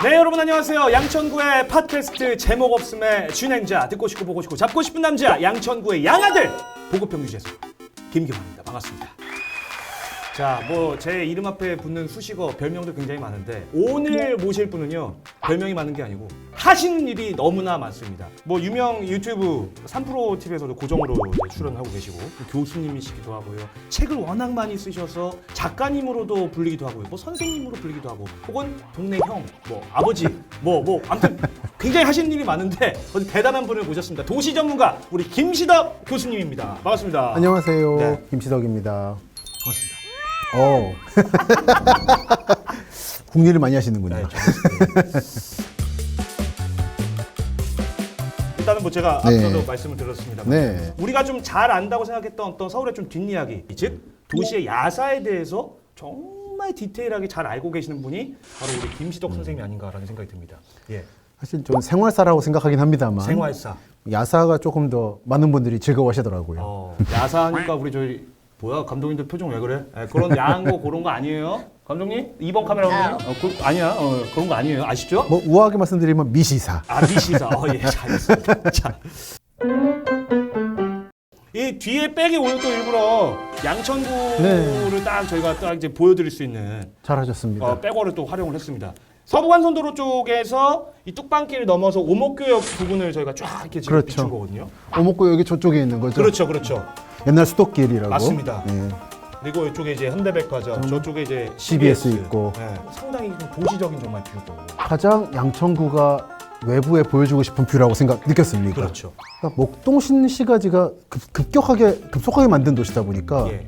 네 여러분 안녕하세요. 양천구의 팟캐스트 제목 없음의 진행자 듣고 싶고 보고 싶고 잡고 싶은 남자 양천구의 양아들 보급형 유재수 김경환입니다. 반갑습니다 자 뭐 제 이름 앞에 붙는 수식어 별명도 굉장히 많은데 오늘 모실 분은요 별명이 많은 게 아니고 하시는 일이 너무나 많습니다. 뭐 유명 유튜브 3프로 TV에서도 고정으로 이제 출연하고 계시고 교수님이시기도 하고요. 책을 워낙 많이 쓰셔서 작가님으로도 불리기도 하고요. 뭐 선생님으로 불리기도 하고 혹은 동네 형 뭐 아버지 뭐뭐 아무튼 굉장히 하시는 일이 많은데 대단한 분을 모셨습니다. 도시 전문가 우리 김시덕 교수님입니다. 반갑습니다. 안녕하세요. 네. 김시덕입니다. 어. 국리를 많이 하시는군요. 네. 일단은 뭐 제가 네. 앞서도 말씀을 드렸습니다. 네. 우리가 좀 잘 안다고 생각했던 어떤 서울의 좀 뒷이야기, 즉 도시의 야사에 대해서 정말 디테일하게 잘 알고 계시는 분이 바로 우리 김시덕 선생님이 아닌가라는 생각이 듭니다. 예, 사실 좀 생활사라고 생각하긴 합니다만 생활사. 야사가 조금 더 많은 분들이 즐거워하시더라고요. 어, 야사하니까 우리 저희 뭐야 감독님들 표정 왜 그래? 예, 그런 야한 거 그런 거 아니에요? 감독님 2번 카메라 감독님? 어, 그, 아니야, 어, 그런 거 아니에요. 아시죠? 뭐 우아하게 말씀드리면 미시사. 아 미시사. 어, 예, 잘했습니다. 자. 이 뒤에 백이 오늘 또 일부러 양천구를 네. 딱 저희가 딱 이제 보여드릴 수 있는 잘하셨습니다. 어, 백어를 또 활용을 했습니다. 서부간선도로 쪽에서 이 뚝방길을 넘어서 오목교역 부분을 저희가 쫙 이렇게 지금 그렇죠. 비춘 거거든요. 오목구 여기 저쪽에 있는 거죠. 그렇죠, 그렇죠. 옛날 수도길이라고. 맞습니다. 예. 그리고 이쪽에 이제 현대백화점, 저쪽에 이제 CBS 있고. 네, 상당히 좀 도시적인 정말 뷰고. 가장 양천구가 외부에 보여주고 싶은 뷰라고 생각 느꼈습니까? 그렇죠. 그러니까 목동 신 시가지가 급, 급격하게 급속하게 만든 도시다 보니까 예,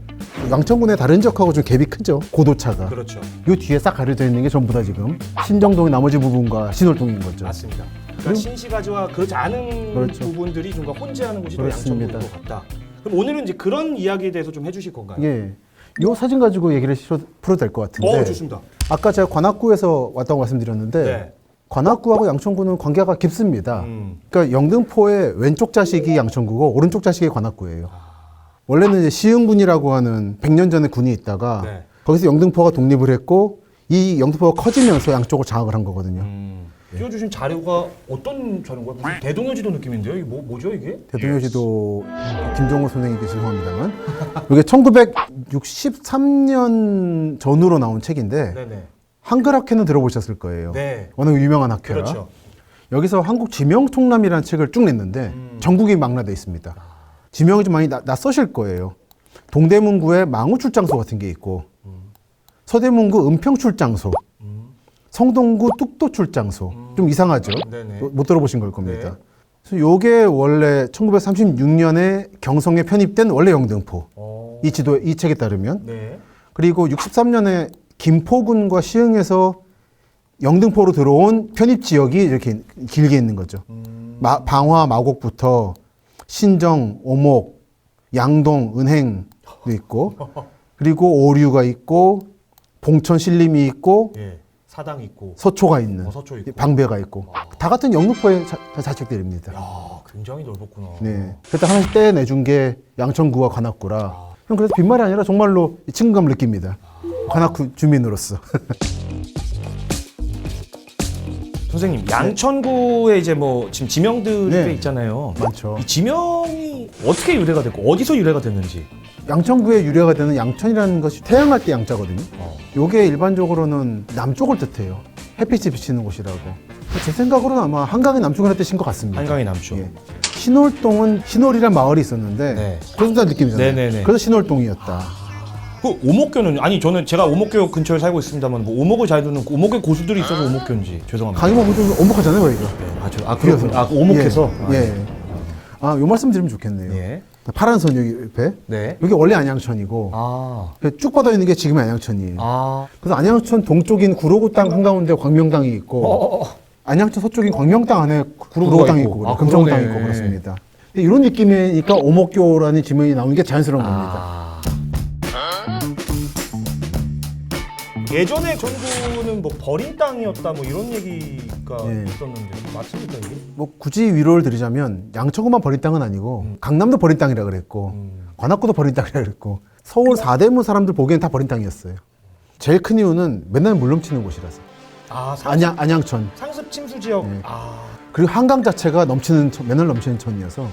양천군의 다른 지역하고 좀 갭이 크죠. 고도차가. 그렇죠. 요 뒤에 싹 가려져 있는 게 전부 다 지금 신정동의 나머지 부분과 신월동인 거죠. 맞습니다. 그러니까 신시가지와 그렇지 않은 그렇죠. 부분들이 좀 혼재하는 곳이 또 그렇습니다. 양천구인 것 같다. 그럼 오늘은 이제 그런 이야기에 대해서 좀 해주실 건가요? 예. 요 사진 가지고 얘기를 실어- 풀어도 될 것 같은데. 어, 좋습니다. 아까 제가 관악구에서 왔다고 말씀드렸는데 네. 관악구하고 양천구는 관계가 깊습니다. 음. 그러니까 영등포의 왼쪽 자식이 양천구고 오른쪽 자식이 관악구예요. 원래는 이제 시흥군이라고 하는 100년 전에 군이 있다가 네. 거기서 영등포가 독립을 했고 이 영등포가 커지면서 양쪽을 장악을 한 거거든요. 음. 띄워주신 자료가 어떤 자료인가요? 무슨 대동여지도 느낌인데요? 이게 뭐, 뭐죠 이게? 대동여지도 김종호 선생님께 죄송합니다만 이게 1963년 전후로 나온 책인데 네네. 한글 학회는 들어보셨을 거예요. 네. 워낙 유명한 학회라. 그렇죠. 여기서 한국 지명통남이라는 책을 쭉 냈는데 음. 전국이 망라돼 있습니다. 지명이 좀 많이 나, 낯서실 거예요. 동대문구에 망우 출장소 같은 게 있고 서대문구 은평 출장소, 음. 성동구 뚝도 출장소 좀 이상하죠. 네네. 못 들어보신 걸 겁니다. 네. 그래서 요게 원래 1936년에 경성에 편입된 원래 영등포. 어. 이 지도 이 책에 따르면 네. 그리고 63년에 김포군과 시흥에서 영등포로 들어온 편입 지역이 이렇게 길게 있는 거죠. 음. 마- 방화, 마곡부터 신정, 오목, 양동, 은행도 있고 그리고 오류가 있고 봉천 신림이 있고 예. 사당 있고. 서초가 있는 어, 서초 있고. 방배가 있고 다 같은 영등포의 자, 자책들입니다. 야, 굉장히 넓었구나. 네. 그때 하나씩 떼내준 게 양천구와 관악구라. 아. 형 그래서 빈말이 아니라 정말로 친근감을 느낍니다. 관악구 주민으로서. 선생님, 양천구에 이제 뭐 지금 지명들이 네. 꽤 있잖아요. 많죠. 이 지명이 어떻게 유래가 됐고 어디서 유래가 됐는지. 양천구의 유래가 되는 양천이라는 것이 태양할 때 양자거든요. 어. 요게 일반적으로는 남쪽을 뜻해요. 햇빛이 비치는 곳이라고. 제 생각으로는 아마 한강의 남쪽이라는 뜻인 것 같습니다. 한강이 남쪽. 예. 신월동은 신월이란 마을이 있었는데 네. 그런 느낌이잖아요. 네네네. 그래서 신월동이었다. 그 오목교는 아니 저는 제가 오목교 근처에 살고 있습니다만 뭐 오목을 잘 두는 오목의 고수들이 있어서 오목교인지 죄송합니다. 강의만 보면 좀 오목하잖아요, 여기가. 네, 아, 저, 아 그렇군요. 아 오목해서. 예. 예. 아, 요 말씀 드리면 좋겠네요. 예. 파란 선 여기 옆에. 네. 여기 원래 안양천이고 아. 쭉 뻗어 있는 게 지금 안양천이에요. 아. 그래서 안양천 동쪽인 구로구 땅 한가운데 광명땅이 있고 어, 어, 어. 안양천 서쪽인 광명땅 안에 구로구 땅이 있고. 있고, 아, 금정땅이 그러네. 있고 그렇습니다. 이런 느낌이니까 오목교라는 지명이 나오는 게 자연스러운 겁니다. 아. 예전에 전구는 뭐 버린 땅이었다 뭐 이런 얘기가 예. 있었는데 맞습니까 이게? 뭐 굳이 위로를 드리자면 양천구만 버린 땅은 아니고 음. 강남도 버린 땅이라 그랬고 관악구도 버린 땅이라 그랬고 서울 사대문 사람들 보기엔 다 버린 땅이었어요. 제일 큰 이유는 맨날 물넘치는 곳이라서. 아 상습, 안양 안양천 상습 침수 지역. 네. 아 그리고 한강 자체가 넘치는 천- 맨날 넘치는 천이어서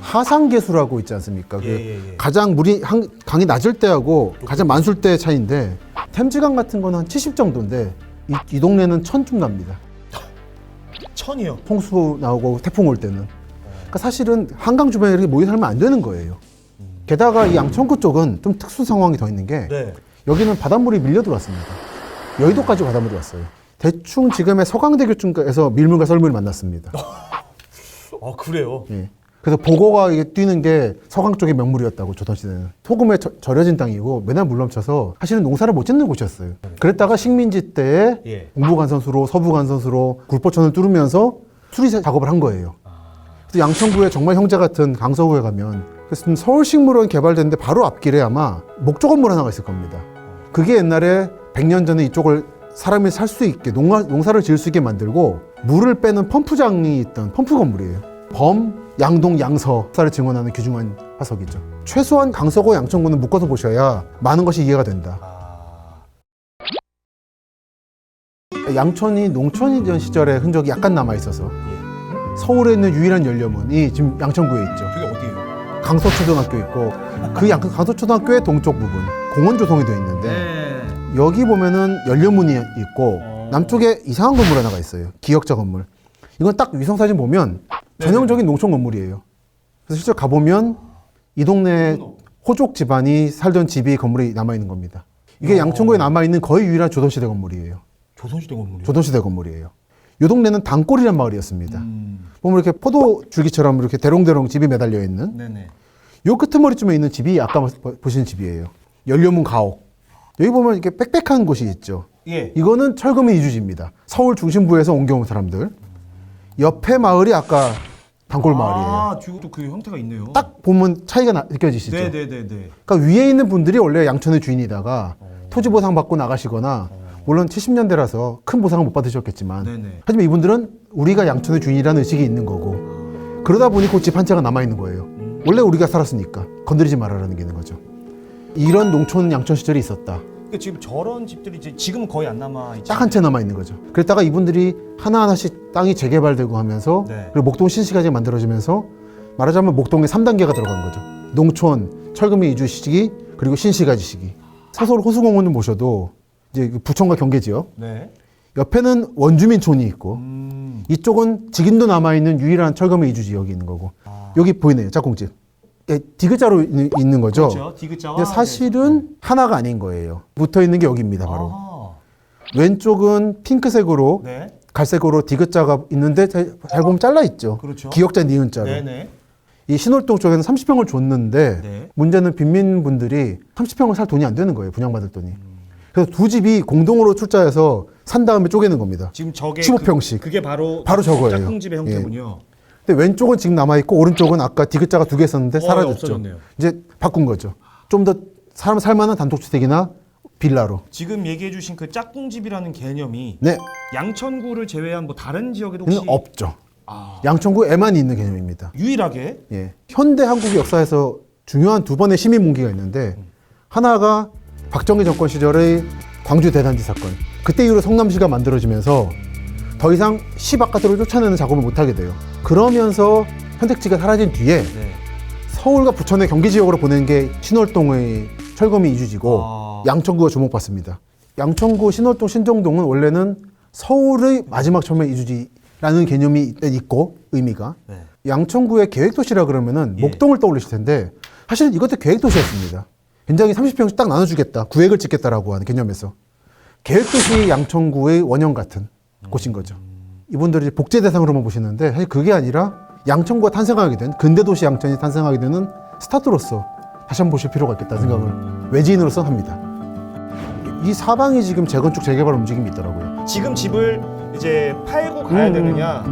하상계수라고 있지 않습니까? 그 예, 예, 예. 가장 물이 한, 강이 낮을 때하고 가장 많을 때 차이인데 템지강 같은 거는 한 70 정도인데 이, 이 동네는 천쯤 납니다. 천이요. 홍수 나오고 태풍 올 때는. 그러니까 사실은 한강 주변에 이렇게 모여 살면 안 되는 거예요. 게다가 이 양천구 쪽은 좀 특수 상황이 더 있는 게 네. 여기는 바닷물이 밀려 들어왔습니다. 여의도까지 바닷물이 왔어요. 대충 지금의 서강대교 쪽에서 밀물과 썰물이 만났습니다. 아 그래요. 예. 그래서 보고가 이게 뛰는 게 서강 쪽의 명물이었다고 조선시대는 소금에 저- 절여진 땅이고 맨날 물 넘쳐서 사실은 농사를 못 짓는 곳이었어요. 그랬다가 식민지 때에 예. 동부간선수로 서부간선수로 굴포천을 뚫으면서 수리 작업을 한 거예요. 그래서 양천구에 정말 형제 같은 강서구에 가면 그래서 서울식물원 개발됐는데 바로 앞길에 아마 목조 건물 하나가 있을 겁니다. 그게 옛날에 100년 전에 이쪽을 사람이 살 수 있게 농가, 농사를 지을 수 있게 만들고 물을 빼는 펌프장이 있던 펌프 건물이에요. 범, 양동, 양서 사를 증언하는 귀중한 화석이죠. 최소한 강서구, 양천구는 묶어서 보셔야 많은 것이 이해가 된다. 아 양천이 농촌이던 시절의 흔적이 약간 남아 있어서 예. 서울에 있는 유일한 연료문이 지금 양천구에 있죠. 그게 어디예요? 강서초등학교 있고 그 양, 강서초등학교의 동쪽 부분 공원 조성이 되어 있는데 네. 여기 보면은 연료문이 있고 어. 남쪽에 이상한 건물 하나가 있어요. 기역자 건물. 이건 딱 위성 사진 보면 전형적인 농촌 건물이에요. 그래서 실제 가보면 이 동네 호족 집안이 살던 집이 건물이 남아 있는 겁니다. 이게 양천구에 남아 있는 거의 유일한 조선시대 건물이에요. 조선시대 건물이요. 조선시대 건물이에요. 이 동네는 당골이란 마을이었습니다. 음. 보면 이렇게 포도 줄기처럼 이렇게 대롱대롱 집이 매달려 있는 네네. 요 끄트머리쯤에 있는 집이 아까 보- 보시는 집이에요. 연료문 가옥. 여기 보면 이렇게 빽빽한 곳이 있죠. 예. 이거는 철거민 이주지입니다. 서울 중심부에서 옮겨온 사람들. 옆에 마을이 아까 단골 마을이에요. 아 뒤도 그 형태가 있네요. 딱 보면 차이가 나- 느껴지시죠? 네 네 네 네. 그러니까 위에 있는 분들이 원래 양천의 주인이다가 토지 보상 받고 나가시거나 물론 70년대라서 큰 보상을 못 받으셨겠지만 네네. 하지만 이분들은 우리가 양천의 주인이라는 의식이 있는 거고 그러다 보니 그집한 채가 남아 있는 거예요. 원래 우리가 살았으니까 건드리지 말아라는 게 있는 거죠. 이런 농촌 양천 시절이 있었다. 그러니까 지금 저런 집들이 이제 지금 거의 안 남아 있지. 딱한 채 남아 있는 거죠. 그랬다가 이분들이 하나하나씩 땅이 재개발되고 하면서 네. 그리고 목동 신시가지 만들어지면서 말하자면 목동에 3단계가 들어간 거죠. 농촌, 철금이 이주 시기 그리고 신시가지 시기. 서울 호수공원 좀 보셔도 이제 그 부천과 경계 지역 네. 옆에는 원주민촌이 있고 음. 이쪽은 지금도 남아 있는 유일한 철거미 이주 지역이 있는 거고 아. 여기 보이네요 짝꿍집 예, 디귿자로 있는, 거죠. 그렇죠. 디귿자와. 근데 사실은 하나가 아닌 거예요. 붙어 있는 게 여기입니다. 바로 아. 왼쪽은 핑크색으로 네. 갈색으로 디귿자가 있는데 잘, 잘 보면 잘라 있죠. 그렇죠. 기역자 니은자로. 네네. 이 신월동 쪽에는 30평을 줬는데 네. 문제는 빈민분들이 30평을 살 돈이 안 되는 거예요. 분양받을 돈이. 음. 그래서 두 집이 공동으로 출자해서 산 다음에 쪼개는 겁니다. 지금 저게 15평씩. 그, 게 바로 바로 저거예요. 예. 짝꿍집의 형태군요. 근데 왼쪽은 지금 남아 있고 오른쪽은 아까 디귿자가 두 개 있었는데 어, 사라졌죠. 없어졌네요. 이제 바꾼 거죠. 좀 더 사람 살만한 단독주택이나 빌라로. 지금 얘기해주신 그 짝꿍집이라는 개념이 네, 양천구를 제외한 뭐 다른 지역에도 혹시 이는 없죠. 아, 양천구에만 있는 개념입니다. 유일하게 예. 현대 한국의 역사에서 중요한 두 번의 시민 문기가 있는데 하나가 박정희 정권 시절의 광주 대단지 사건. 그때 이후로 성남시가 만들어지면서 더 이상 시 바깥으로 쫓아내는 작업을 못 하게 돼요. 그러면서 선택지가 사라진 뒤에 네. 서울과 부천의 경기 지역으로 보낸 게 신월동의 철거미 이주지고 아. 양천구가 주목받습니다. 양천구 신월동 신정동은 원래는 서울의 마지막 철면 이주지라는 개념이 있고 의미가 네. 양천구의 계획도시라 그러면은 예. 목동을 떠올리실 텐데 사실은 이것도 계획도시였습니다. 굉장히 30평씩 딱 나눠주겠다, 구획을 짓겠다라고 하는 개념에서 계획도시 양천구의 원형 같은 곳인 거죠. 이분들이 복제 대상으로만 보시는데 사실 그게 아니라 양천구가 탄생하게 된 근대 도시 양천이 탄생하게 되는 스타트로서 다시 한번 보실 필요가 있겠다 생각을 외지인으로서 합니다. 이 사방이 지금 재건축 재개발 움직임이 있더라고요. 지금 집을 이제 팔고 가야 음, 되느냐